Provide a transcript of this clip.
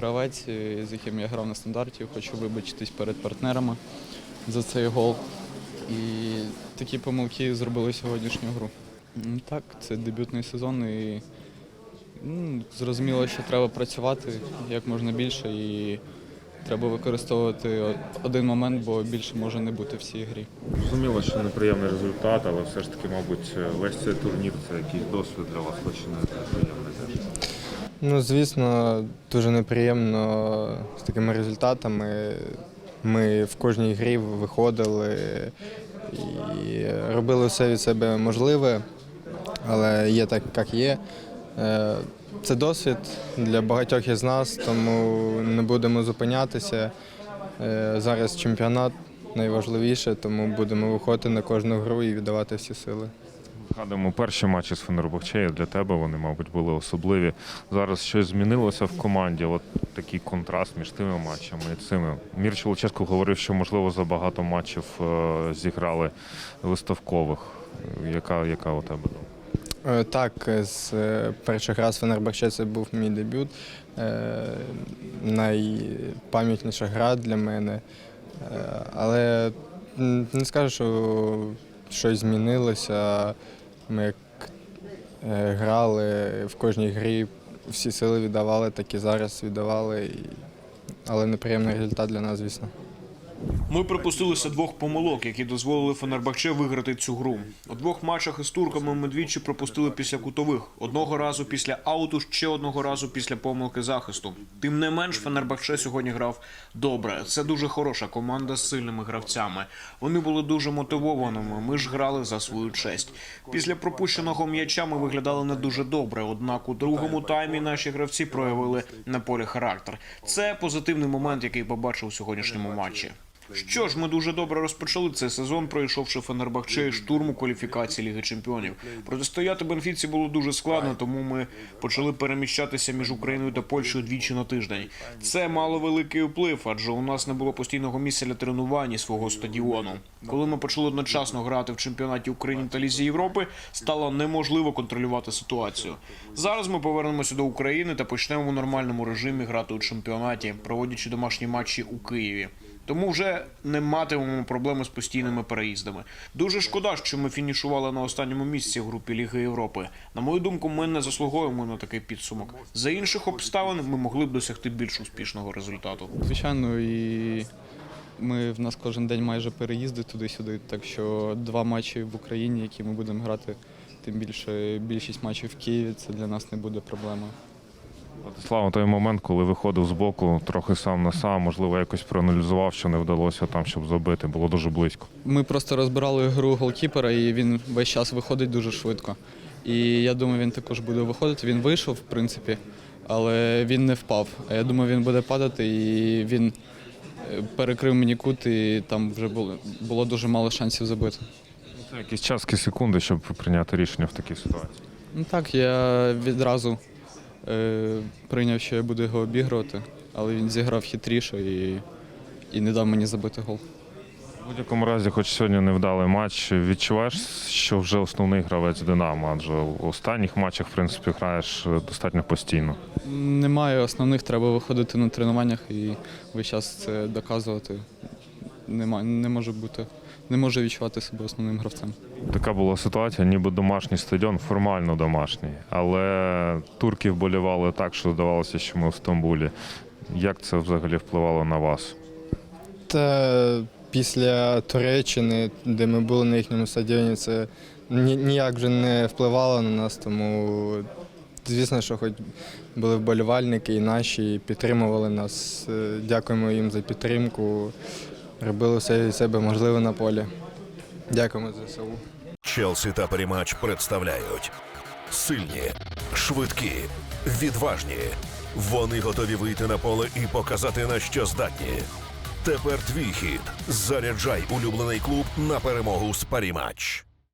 гравець, е, з яким я грав на стандарті. Хочу вибачитись перед партнерами за цей гол. І такі помилки зробили сьогоднішню гру. Так, це дебютний сезон і ну, зрозуміло, що треба працювати як можна більше і треба використовувати один момент, бо більше може не бути в цій грі. Зрозуміло, що неприємний результат, але все ж таки, мабуть, весь цей турнір це якийсь досвід для вас, хоч не приємний теж. Ну, звісно, дуже неприємно з такими результатами. Ми в кожній грі виходили і робили все від себе можливе, але є так, як є. Е, Це досвід для багатьох із нас, тому не будемо зупинятися. Е, Зараз чемпіонат найважливіше, тому будемо виходити на кожну гру і віддавати всі сили. Згадуємо перші матчі з Фенербахчею. Для тебе вони, мабуть, були особливі. Зараз щось змінилося в команді. От такий контраст між тими матчами і цими. Мірч Волческо говорив, що можливо забагато матчів е, зіграли виставкових. Яка, яка у тебе думка? Е, Так, з е, перших раз Фенербахче це був мій дебют. Найпам'ятніша гра для мене. Але не скажу, що щось змінилося. Ми е, грали в кожній грі, всі сили віддавали, так і зараз віддавали. Але неприємний результат для нас, звісно. Ми припустилися двох помилок, які дозволили Фенербахче виграти цю гру. У двох матчах із турками ми двічі пропустили після кутових. Одного разу після ауту, ще одного разу після помилки захисту. Тим не менш, Фенербахче сьогодні грав добре. Це дуже хороша команда з сильними гравцями. Вони були дуже мотивованими. Ми ж грали за свою честь. Після пропущеного м'яча ми виглядали не дуже добре. Однак у другому таймі наші гравці проявили на полі характер. Це позитивний момент, який побачив у сьогоднішньому матчі. Що ж, ми дуже добре розпочали цей сезон, пройшовши Фенербахче штурму кваліфікації Ліги Чемпіонів. Протистояти Бенфіці було дуже складно, тому ми почали переміщатися між Україною та Польщею двічі на тиждень. Це мало великий вплив, адже у нас не було постійного місця для тренувань і свого стадіону. Коли ми почали одночасно грати в чемпіонаті України та Лізі Європи, стало неможливо контролювати ситуацію. Зараз ми повернемося до України та почнемо в нормальному режимі грати у чемпіонаті, проводячи домашні матчі у Києві. Тому вже не матимемо проблеми з постійними переїздами. Дуже шкода, що ми фінішували на останньому місці в групі Ліги Європи. На мою думку, ми не заслуговуємо на такий підсумок. За інших обставин ми могли б досягти більш успішного результату. Звичайно, і ми в нас кожен день майже переїзди туди-сюди. Так що два матчі в Україні, які ми будемо грати, тим більше більшість матчів в Києві, це для нас не буде проблемою. Владислав, той момент, коли виходив з боку, трохи сам на сам, можливо, якось проаналізував, що не вдалося там, щоб забити. Було дуже близько. Ми просто розбирали гру голкіпера, і він весь час виходить дуже швидко. І я думаю, він також буде виходити. Він вийшов, в принципі, але він не впав. А я думаю, він буде падати, і він е, перекрив мені кут, і там вже було, було дуже мало шансів забити. Це якісь часки секунди, щоб прийняти рішення в такій ситуації. Ну так, я відразу прийняв, що я буду його обігрувати, але він зіграв хитріше і, і не дав мені забити гол. В будь-якому разі, хоч сьогодні невдалий матч, відчуваєш, що вже основний гравець Динамо, адже в останніх матчах, в принципі, граєш е, достатньо постійно. Немає основних, треба виходити на тренуваннях і весь час це доказувати. Нема, не може бути, не може відчувати себе основним гравцем. Така була ситуація, ніби домашній стадіон, формально домашній, але турки вболівали так, що здавалося, що ми в Стамбулі. Як це взагалі впливало на вас? Та після Туреччини, де ми були на їхньому стадіоні, це ніяк вже не впливало на нас, тому звісно, що хоч були вболівальники і наші, і підтримували нас. Е, Дякуємо їм за підтримку. Робили все від себе можливе на полі. Дякуємо за СУ. Челсі та Перемач представляють сильні, швидкі, відважні. Вони готові вийти на поле і показати на що здатні. Тепер твій хід. Заряджай улюблений клуб на перемогу з Парімач.